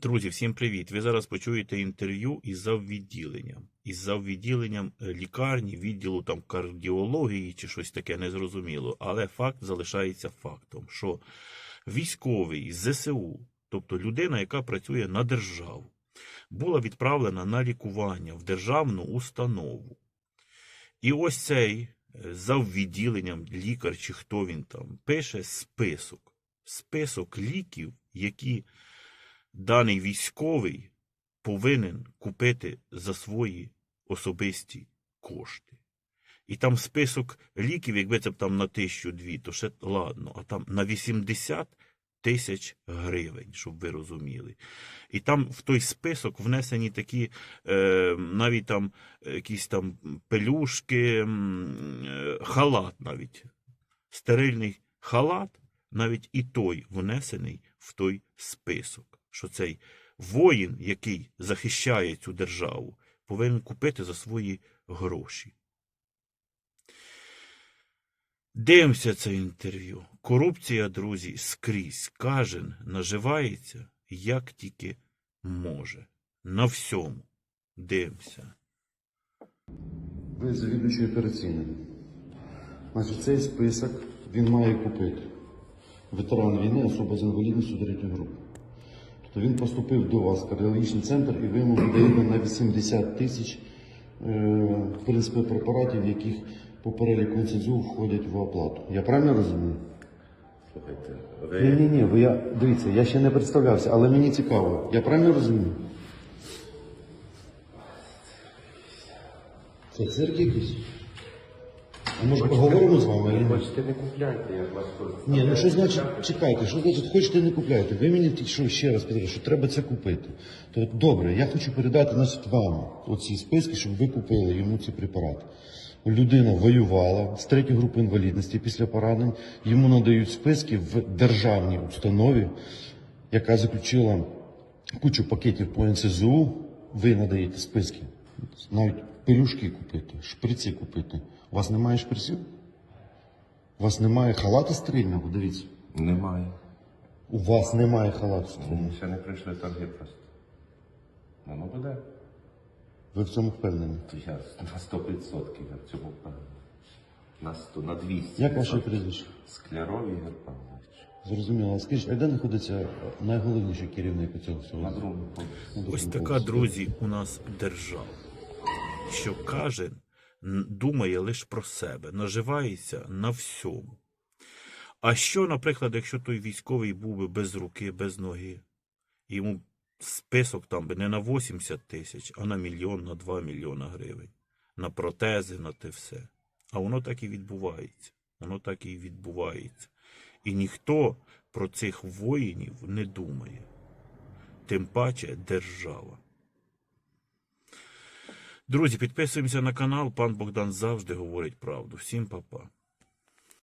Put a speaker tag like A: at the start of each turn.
A: Друзі, всім привіт! Ви зараз почуєте інтерв'ю із заввідділенням. Із заввідділенням е, лікарні, відділу там кардіології чи щось таке незрозуміло. Але факт залишається фактом, що військовий ЗСУ, тобто людина, яка працює на державу, була відправлена на лікування в державну установу. І ось цей е, заввідділенням лікар, чи хто він там, пише список. Список ліків, які даний військовий повинен купити за свої особисті кошти. І там список ліків, якби це б там на тисячу дві, то ще ладно, а там на 80 тисяч гривень, щоб ви розуміли. І там в той список внесені такі е, навіть там якісь там пелюшки, е, халат навіть. Стерильний халат, навіть і той внесений в той список, що цей воїн, який захищає цю державу, повинен купити за свої гроші. Дивимося це інтерв'ю. Корупція, друзі, скрізь. Кожен наживається, як тільки може. На всьому. Дивимося.
B: Ви завідуючий операційним. Значить, цей список він має купити. Ветеран війни, особа з інвалідністю третьої групи. Тобто він поступив до вас в кардіологічний центр і ви йому видаєте на 80 тисяч е, в принципі, препаратів, яких по переліку НСЗУ входять в оплату. Я правильно розумію?
C: Слухайте,
B: Ні,
C: ви
B: ні, ні, ви я дивіться, я ще не представлявся, але мені цікаво. Я правильно розумію? Це цирк якийсь? Може поговоримо з вами?
C: Хочете не купляйте, я вас тут.
B: Ні, ну що значить, чекайте, що значить хочете не купляйте? Ви мені тільки що ще раз сказали, що треба це купити. То добре, я хочу передати значить, вам оці списки, щоб ви купили йому ці препарати. Людина воювала з третьої групи інвалідності після поранень. Йому надають списки в державній установі, яка заключила кучу пакетів по НСЗУ. Ви надаєте списки. Навіть пелюшки купити, шприці купити. У вас немає шприців? У вас немає халата стрільного? Дивіться.
C: Немає.
B: У вас немає халату стрільного.
C: Ще не прийшли торги просто. Воно буде.
B: Ви в цьому впевнені.
C: Я на 100% я в цьому впевнений. На 100, на 200.
B: Як ваше прізвище?
C: Скляров Ігор Павлович.
B: Зрозуміло. А Скажіть, а де знаходиться найголовніший керівник цього всього?
C: На другому поверсі.
A: Ось така, друзі, у нас держава, що кожен думає лише про себе, наживається на всьому. А що, наприклад, якщо той військовий був би без руки, без ноги, йому список там би не на 80 тисяч, а на мільйон, на 2 мільйона гривень, на протези, на те все. А воно так і відбувається. Воно так і відбувається. І ніхто про цих воїнів не думає тим паче держава. Друзі, підписуємося на канал. Пан Богдан завжди говорить правду. Всім па-па.